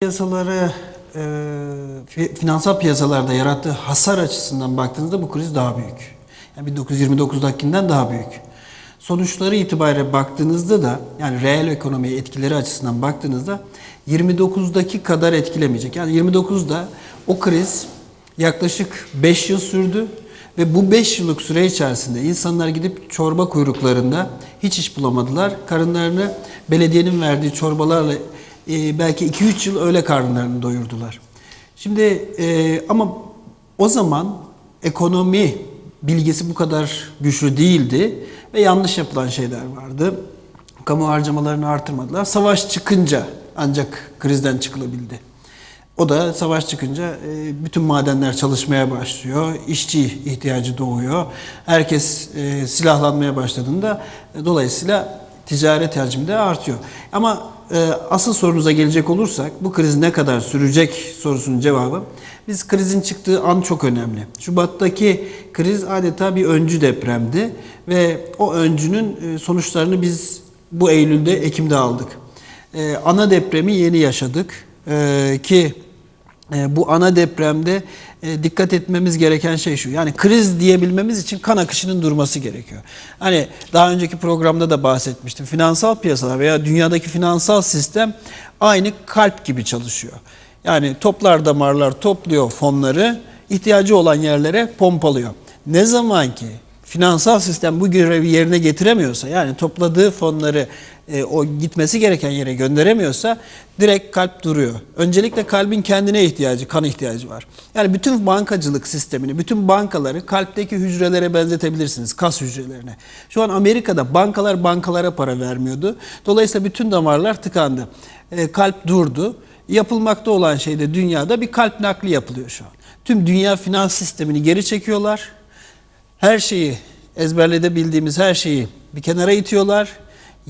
piyasaları e, fi- finansal piyasalarda yarattığı hasar açısından baktığınızda bu kriz daha büyük. Yani 1929'dakinden daha büyük. Sonuçları itibariyle baktığınızda da yani reel ekonomiye etkileri açısından baktığınızda 29'daki kadar etkilemeyecek. Yani 29'da o kriz yaklaşık 5 yıl sürdü ve bu 5 yıllık süre içerisinde insanlar gidip çorba kuyruklarında hiç iş bulamadılar. Karınlarını belediyenin verdiği çorbalarla e, belki 2-3 yıl öyle karnlarını doyurdular. Şimdi e, ama o zaman ekonomi bilgisi bu kadar güçlü değildi ve yanlış yapılan şeyler vardı. Kamu harcamalarını artırmadılar. Savaş çıkınca ancak krizden çıkılabildi. O da savaş çıkınca e, bütün madenler çalışmaya başlıyor, işçi ihtiyacı doğuyor. Herkes e, silahlanmaya başladığında e, dolayısıyla ticaret hacmi de artıyor. Ama e, asıl sorunuza gelecek olursak bu kriz ne kadar sürecek sorusunun cevabı biz krizin çıktığı an çok önemli. Şubat'taki kriz adeta bir öncü depremdi ve o öncünün e, sonuçlarını biz bu Eylül'de, Ekim'de aldık. E, ana depremi yeni yaşadık e, ki bu ana depremde e, dikkat etmemiz gereken şey şu. Yani kriz diyebilmemiz için kan akışının durması gerekiyor. Hani daha önceki programda da bahsetmiştim. Finansal piyasalar veya dünyadaki finansal sistem aynı kalp gibi çalışıyor. Yani toplar damarlar topluyor fonları, ihtiyacı olan yerlere pompalıyor. Ne zaman ki finansal sistem bu görevi yerine getiremiyorsa yani topladığı fonları e, o gitmesi gereken yere gönderemiyorsa direkt kalp duruyor. Öncelikle kalbin kendine ihtiyacı, kan ihtiyacı var. Yani bütün bankacılık sistemini, bütün bankaları kalpteki hücrelere benzetebilirsiniz, kas hücrelerine. Şu an Amerika'da bankalar bankalara para vermiyordu. Dolayısıyla bütün damarlar tıkandı. E, kalp durdu. Yapılmakta olan şey de dünyada bir kalp nakli yapılıyor şu an. Tüm dünya finans sistemini geri çekiyorlar her şeyi ezberlede bildiğimiz her şeyi bir kenara itiyorlar.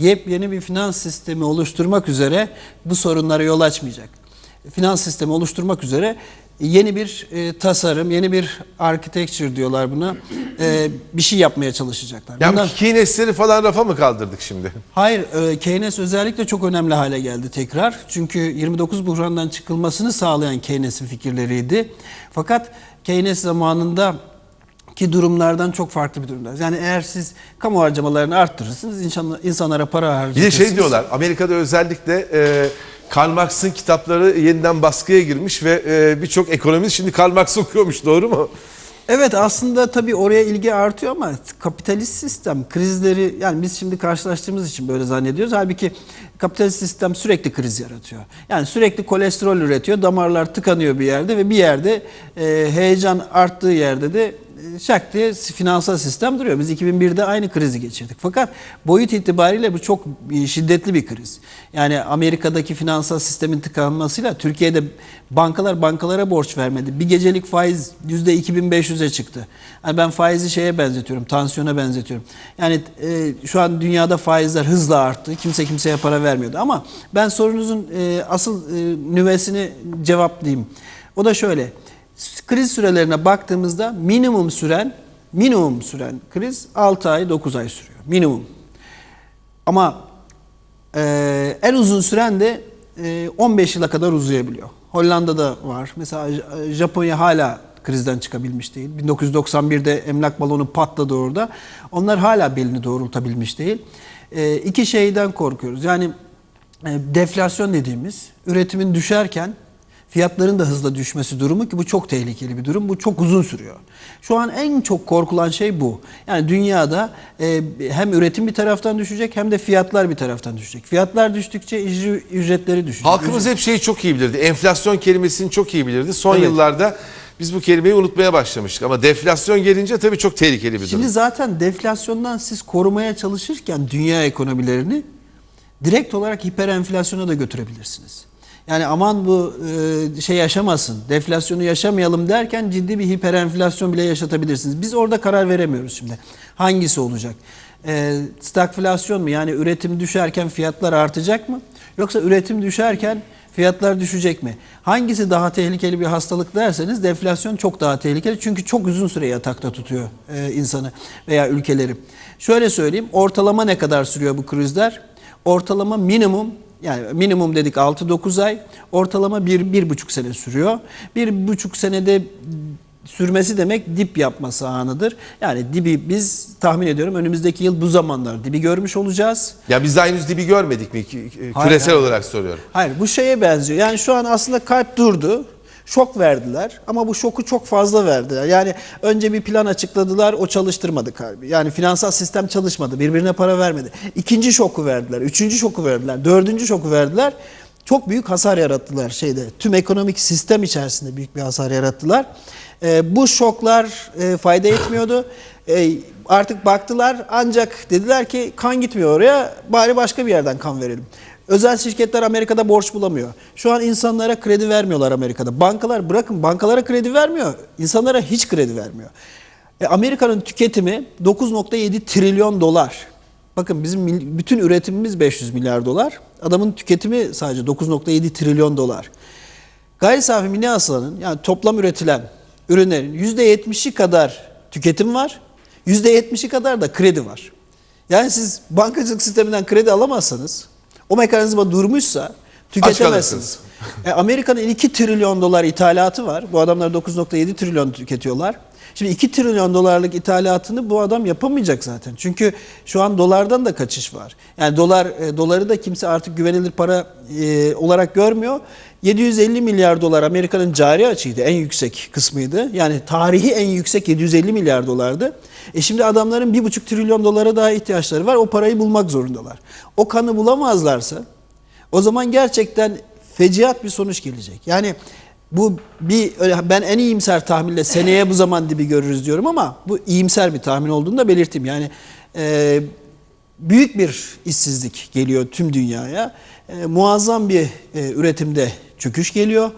Yepyeni bir finans sistemi oluşturmak üzere bu sorunlara yol açmayacak. Finans sistemi oluşturmak üzere yeni bir e, tasarım, yeni bir architecture diyorlar buna. e, bir şey yapmaya çalışacaklar. Ya Bundan- bu Keynes'leri falan rafa mı kaldırdık şimdi? Hayır, e, Keynes özellikle çok önemli hale geldi tekrar. Çünkü 29 buhrandan çıkılmasını sağlayan Keynes'in fikirleriydi. Fakat Keynes zamanında ki durumlardan çok farklı bir durumda. Yani eğer siz kamu harcamalarını arttırırsınız, insan- insanlara para Bir harcatırsınız. de şey diyorlar Amerika'da özellikle e, Karl Marx'ın kitapları yeniden baskıya girmiş ve e, birçok ekonomist şimdi Karl Marx okuyormuş doğru mu? Evet aslında tabii oraya ilgi artıyor ama kapitalist sistem krizleri yani biz şimdi karşılaştığımız için böyle zannediyoruz. Halbuki kapitalist sistem sürekli kriz yaratıyor. Yani sürekli kolesterol üretiyor, damarlar tıkanıyor bir yerde ve bir yerde e, heyecan arttığı yerde de şak diye finansal sistem duruyor. Biz 2001'de aynı krizi geçirdik. Fakat boyut itibariyle bu çok e, şiddetli bir kriz. Yani Amerika'daki finansal sistemin tıkanmasıyla Türkiye'de bankalar bankalara borç vermedi. Bir gecelik faiz %2500'e çıktı. Yani ben faizi şeye benzetiyorum, tansiyona benzetiyorum. Yani e, şu an dünyada faizler hızla arttı. Kimse kimseye para vermiyordu. Ama ben sorunuzun e, asıl e, nüvesini cevaplayayım. O da şöyle. Kriz sürelerine baktığımızda minimum süren minimum süren kriz 6 ay 9 ay sürüyor. Minimum. Ama e, en uzun süren de e, 15 yıla kadar uzayabiliyor. Hollanda'da var. Mesela J- Japonya hala krizden çıkabilmiş değil. 1991'de emlak balonu patladı orada. Onlar hala belini doğrultabilmiş değil. E, iki şeyden korkuyoruz. Yani e, deflasyon dediğimiz üretimin düşerken fiyatların da hızla düşmesi durumu ki bu çok tehlikeli bir durum. Bu çok uzun sürüyor. Şu an en çok korkulan şey bu. Yani dünyada e, hem üretim bir taraftan düşecek hem de fiyatlar bir taraftan düşecek. Fiyatlar düştükçe ücretleri düşecek. Halkımız hep şeyi çok iyi bilirdi. Enflasyon kelimesini çok iyi bilirdi. Son Evet. yıllarda biz bu kelimeyi unutmaya başlamıştık. Ama deflasyon gelince tabii çok tehlikeli bir durum. Şimdi zaten deflasyondan siz korumaya çalışırken dünya ekonomilerini direkt olarak hiper enflasyona da götürebilirsiniz. Yani aman bu e, şey yaşamasın, deflasyonu yaşamayalım derken ciddi bir hiper enflasyon bile yaşatabilirsiniz. Biz orada karar veremiyoruz şimdi. Hangisi olacak? E, stagflasyon mu? Yani üretim düşerken fiyatlar artacak mı? Yoksa üretim düşerken fiyatlar düşecek mi? Hangisi daha tehlikeli bir hastalık derseniz deflasyon çok daha tehlikeli. Çünkü çok uzun süre yatakta tutuyor e, insanı veya ülkeleri. Şöyle söyleyeyim, ortalama ne kadar sürüyor bu krizler? Ortalama minimum Yani minimum dedik 6-9 ay, ortalama 1-1,5 sene sürüyor. 1,5 senede sürmesi demek dip yapması anıdır. Yani dibi biz tahmin ediyorum önümüzdeki yıl bu zamanlar dibi görmüş olacağız. Ya biz daha henüz dibi görmedik mi? Ki- Hayır, Küresel hayır. olarak soruyorum. Hayır bu şeye benziyor. Yani şu an aslında kalp durdu. Şok verdiler ama bu şoku çok fazla verdiler. Yani önce bir plan açıkladılar o çalıştırmadı kalbi. Yani finansal sistem çalışmadı birbirine para vermedi. İkinci şoku verdiler, üçüncü şoku verdiler, dördüncü şoku verdiler. Çok büyük hasar yarattılar şeyde. Tüm ekonomik sistem içerisinde büyük bir hasar yarattılar. Ee, bu şoklar e, fayda etmiyordu. Ee, artık baktılar ancak dediler ki kan gitmiyor oraya bari başka bir yerden kan verelim. Özel şirketler Amerika'da borç bulamıyor. Şu an insanlara kredi vermiyorlar Amerika'da. Bankalar bırakın bankalara kredi vermiyor. İnsanlara hiç kredi vermiyor. E, Amerika'nın tüketimi 9.7 trilyon dolar. Bakın bizim bütün üretimimiz 500 milyar dolar. Adamın tüketimi sadece 9.7 trilyon dolar. Gayri safi milli hasılanın yani toplam üretilen ürünlerin %70'i kadar tüketim var. %70'i kadar da kredi var. Yani siz bankacılık sisteminden kredi alamazsanız o mekanizma durmuşsa tüketemezsiniz. E, Amerika'nın 2 trilyon dolar ithalatı var. Bu adamlar 9.7 trilyon tüketiyorlar. Şimdi 2 trilyon dolarlık ithalatını bu adam yapamayacak zaten. Çünkü şu an dolardan da kaçış var. Yani dolar e, doları da kimse artık güvenilir para e, olarak görmüyor. 750 milyar dolar Amerika'nın cari açığıydı. En yüksek kısmıydı. Yani tarihi en yüksek 750 milyar dolardı. E şimdi adamların 1,5 trilyon dolara daha ihtiyaçları var. O parayı bulmak zorundalar. O kanı bulamazlarsa o zaman gerçekten feciat bir sonuç gelecek. Yani bu bir ben en iyimser tahminle seneye bu zaman dibi görürüz diyorum ama bu iyimser bir tahmin olduğunu da belirteyim. Yani e, büyük bir işsizlik geliyor tüm dünyaya. E, muazzam bir e, üretimde çöküş geliyor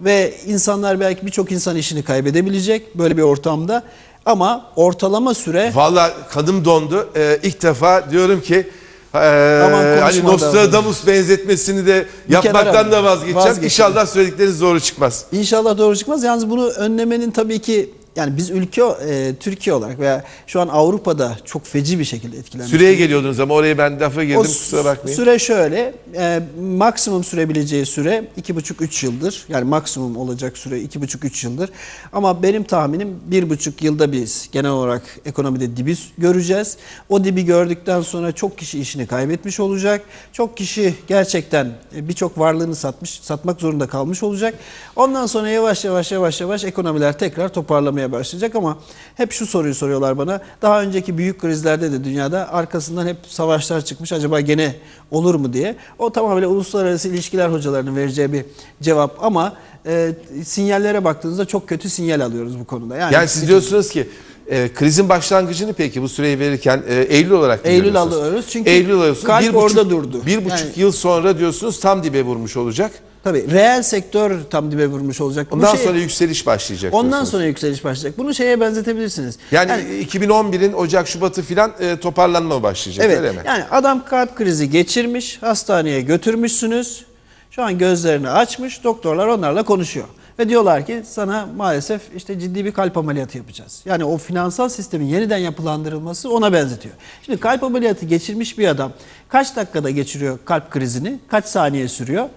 ve insanlar belki birçok insan işini kaybedebilecek böyle bir ortamda. Ama ortalama süre Valla kanım dondu. Ee, ilk defa diyorum ki e, Aman hani Nostradamus benzetmesini de yapmaktan da vazgeçeceğim. vazgeçelim. İnşallah söyledikleriniz doğru çıkmaz. İnşallah doğru çıkmaz. Yalnız bunu önlemenin tabii ki yani biz ülke e, Türkiye olarak veya şu an Avrupa'da çok feci bir şekilde etkilenmiş. Süreye geliyordunuz ama oraya ben lafa girdim O kusura bakmayın. süre şöyle, e, maksimum sürebileceği süre 2,5-3 yıldır. Yani maksimum olacak süre 2,5-3 yıldır. Ama benim tahminim 1,5 yılda biz genel olarak ekonomide dibi göreceğiz. O dibi gördükten sonra çok kişi işini kaybetmiş olacak. Çok kişi gerçekten e, birçok varlığını satmış, satmak zorunda kalmış olacak. Ondan sonra yavaş yavaş yavaş yavaş ekonomiler tekrar toparlamaya başlayacak ama hep şu soruyu soruyorlar bana. Daha önceki büyük krizlerde de dünyada arkasından hep savaşlar çıkmış. Acaba gene olur mu diye. O tamamen uluslararası ilişkiler hocalarının vereceği bir cevap ama e, sinyallere baktığınızda çok kötü sinyal alıyoruz bu konuda. Yani, Yani siz diyorsunuz ki e, krizin başlangıcını peki bu süreyi verirken e, Eylül olarak mı Eylül alıyoruz çünkü Eylül alıyorsunuz. kalp Bir buçuk- orada durdu. Bir buçuk Yani- yıl sonra diyorsunuz tam dibe vurmuş olacak. Tabii reel sektör tam dibe vurmuş olacak. Ondan şey- sonra yükseliş başlayacak ondan diyorsunuz. sonra yükseliş başlayacak. Bunu şeye benzetebilirsiniz. Yani, 2011'in Ocak Şubat'ı filan e, toparlanma başlayacak Evet. öyle mi? Yani adam kalp krizi geçirmiş, hastaneye götürmüşsünüz. Şu an gözlerini açmış, doktorlar onlarla konuşuyor. Ve diyorlar ki sana maalesef işte ciddi bir kalp ameliyatı yapacağız. Yani o finansal sistemin yeniden yapılandırılması ona benzetiyor. Şimdi kalp ameliyatı geçirmiş bir adam kaç dakikada geçiriyor kalp krizini? Kaç saniye sürüyor?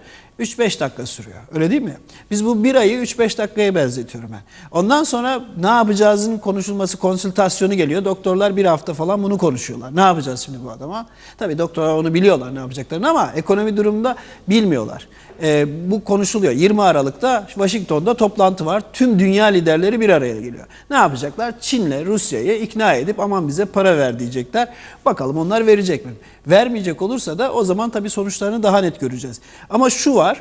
3-5 dakika sürüyor. Öyle değil mi? Biz bu bir ayı 3-5 dakikaya benzetiyorum ben. Ondan sonra ne yapacağızın konuşulması, konsültasyonu geliyor. Doktorlar bir hafta falan bunu konuşuyorlar. Ne yapacağız şimdi bu adama? Tabii doktorlar onu biliyorlar ne yapacaklarını ama ekonomi durumunda bilmiyorlar. Ee, bu konuşuluyor. 20 Aralık'ta Washington'da toplantı var. Tüm dünya liderleri bir araya geliyor. Ne yapacaklar? Çin'le Rusya'yı ikna edip aman bize para ver diyecekler. Bakalım onlar verecek mi? Vermeyecek olursa da o zaman tabii sonuçlarını daha net göreceğiz. Ama şu var.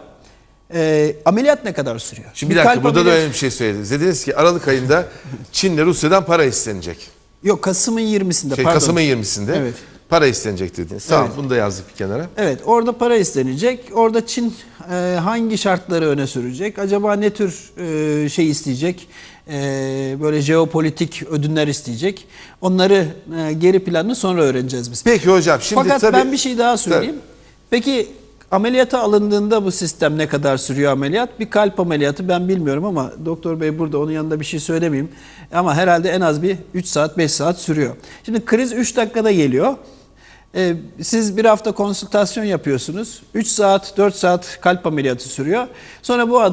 E, ameliyat ne kadar sürüyor? Şimdi bir dakika kalp burada da ameliyat- önemli bir şey söylediniz. Dediniz ki Aralık ayında Çin'le Rusya'dan para istenecek. Yok Kasım'ın 20'sinde Şey, pardon. Kasım'ın 20'sinde Evet. para istenecek dediniz. Tamam Evet. bunu da yazdık bir kenara. Evet orada para istenecek. Orada Çin e, hangi şartları öne sürecek? Acaba ne tür e, şey isteyecek? E, böyle jeopolitik ödünler isteyecek. Onları e, geri planını sonra öğreneceğiz biz. Peki hocam şimdi Fakat tabii... ben bir şey daha söyleyeyim. Peki ameliyata alındığında bu sistem ne kadar sürüyor ameliyat? Bir kalp ameliyatı ben bilmiyorum ama doktor bey burada onun yanında bir şey söylemeyeyim. Ama herhalde en az bir 3 saat 5 saat sürüyor. Şimdi kriz 3 dakikada geliyor. Ee, siz bir hafta konsültasyon yapıyorsunuz. 3 saat, 4 saat kalp ameliyatı sürüyor. Sonra bu adam